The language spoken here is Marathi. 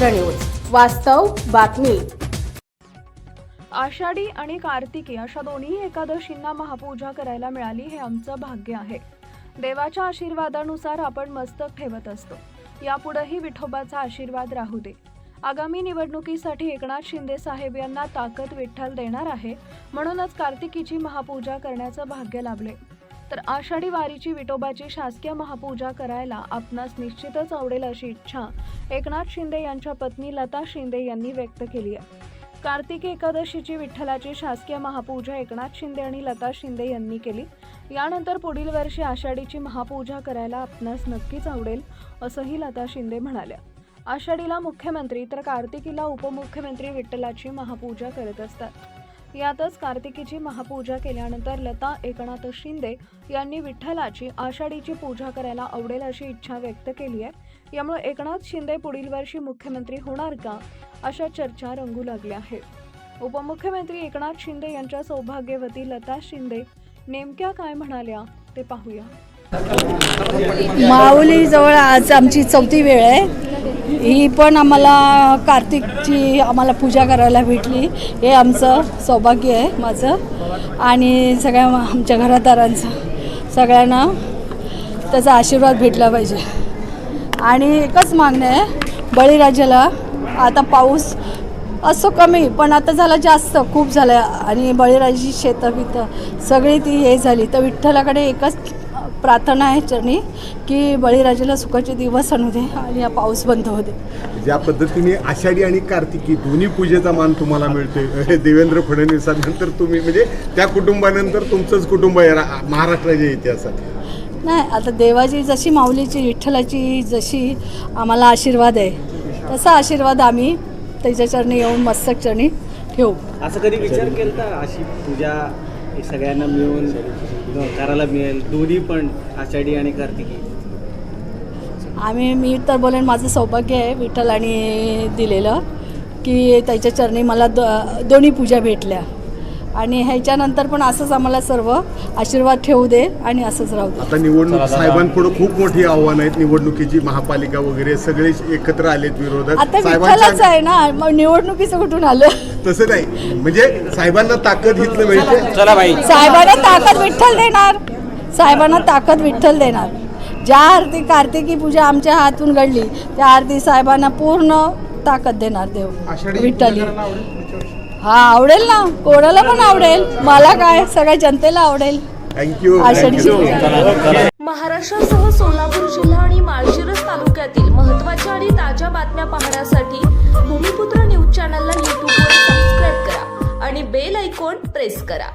वास्तव बातमी. आषाढी आणि कार्तिकी अशा दोन्ही एकादशींना महापूजा करायला मिळाली हे आमचं भाग्य आहे. देवाच्या आशीर्वादानुसार आपण मस्तक ठेवत असतो. यापुढेही विठोबाचा आशीर्वाद राहू दे. आगामी निवडणुकीसाठी एकनाथ शिंदे साहेब यांना ताकद विठ्ठल देणार आहे म्हणूनच कार्तिकीची महापूजा करण्याचं भाग्य लाभले तर आषाढी वारीची विटोबाची शासकीय महापूजा करायला आपणास निश्चितच आवडेल अशी इच्छा एकनाथ शिंदे यांच्या पत्नी लता शिंदे यांनी व्यक्त केली आहे. कार्तिकी एकादशीची विठ्ठलाची शासकीय महापूजा एकनाथ शिंदे आणि लता शिंदे यांनी केली. यानंतर पुढील वर्षी आषाढीची महापूजा करायला आपणास नक्कीच आवडेल असंही लता शिंदे म्हणाल्या. आषाढीला मुख्यमंत्री तर कार्तिकीला उपमुख्यमंत्री विठ्ठलाची महापूजा करत असतात. यातच कार्तिकीची महापूजा केल्यानंतर लता एकनाथ शिंदे यांनी विठ्ठलाची आषाढीची पूजा करायला आवडेल अशी इच्छा व्यक्त केली आहे. यामुळे एकनाथ शिंदे पुढील वर्षी मुख्यमंत्री होणार का? अशा चर्चा रंगू लागल्या आहेत. उपमुख्यमंत्री एकनाथ शिंदे यांच्या सौभाग्यवती लता शिंदे नेमक्या काय म्हणाल्या ते पाहूया. माऊलीजवळ आज आमची चौथी वेळ आहे. ही पण आम्हाला कार्तिकची आम्हाला पूजा करायला भेटली. हे आमचं सौभाग्य आहे माझं. आणि सगळ्या आमच्या घरादारांचं. सगळ्यांना त्याचा आशीर्वाद भेटला पाहिजे. आणि एकच मागणं आहे बळीराजाला आता पाऊस असो कमी पण आता झाला जास्त खूप झालं आणि बळीराजाची शेतं बितं सगळी ती हे झाली. तर विठ्ठलाकडे एकच प्रार्थना आहे चरणी की बळीराजाला सुखाचे दिवस आणू दे आणि हा पाऊस बंद होऊ दे. ज्या पद्धतीने आषाढी आणि कार्तिकी दोन्ही पूजेचा मान तुम्हाला मिळतोय देवेंद्र फडणवीसांनंतर तुम्ही म्हणजे त्या कुटुंबानंतर तुमचंच कुटुंब आहे रा- महाराष्ट्राच्या इतिहासात. नाही आता देवाची जशी माऊलीची विठ्ठलाची जशी आम्हाला आशीर्वाद आहे तसा आशीर्वाद आम्ही त्याच्या चरणी येऊन मस्तक चरणी ठेवू. असं कधी विचार केला अशी पूजा हे सगळ्यांना मिळून करायला मिळेल. दोन्ही पण आषाढी आणि कार्तिकी. आम्ही मी तर बोलेन माझं सौभाग्य आहे विठ्ठल आणि दिलेलं की त्याच्या चरणी मला दो दोन्ही पूजा भेटल्या. आणि ह्याच्यानंतर पण असंच आम्हाला सर्व आशीर्वाद ठेवू दे आणि असंच राहू दे. आता निवडणूक साहेबांपुढे खूप मोठी आव्हानं आहेत. निवडणुकीची महापालिका वगैरे सगळे एकत्र आलेत विरोधात आता विठ्ठलाच आहे ना मग निवडणुकीचं कुठून आलं? तसं नाही. म्हणजे साहेबांना ताकद हितलं मिळते चला. बाई. साहेबांना ताकद विठ्ठल देणार. साहेबांना ताकद विठ्ठल देणार. ज्या आरती कार्तिकी पूजा आमच्या हातून घडली त्या आरती साहेबांना पूर्ण ताकद देणार देव. विठ्ठली हा आवडेल ना? कोणाला पण आवडेल. मला काय? सगळ्या जनतेला आवडेल. थँक्यू महाराष्ट्रासह सोलापूर जिल्हा आणि माळशिरस तालुक्यातील महत्त्वाच्या आणि ताज्या बातम्या पाहण्यासाठी भूमिपुत्र न्यूज चॅनलला यूट्यूबवर सबस्क्राईब करा आणि बेल ऐकॉन प्रेस करा.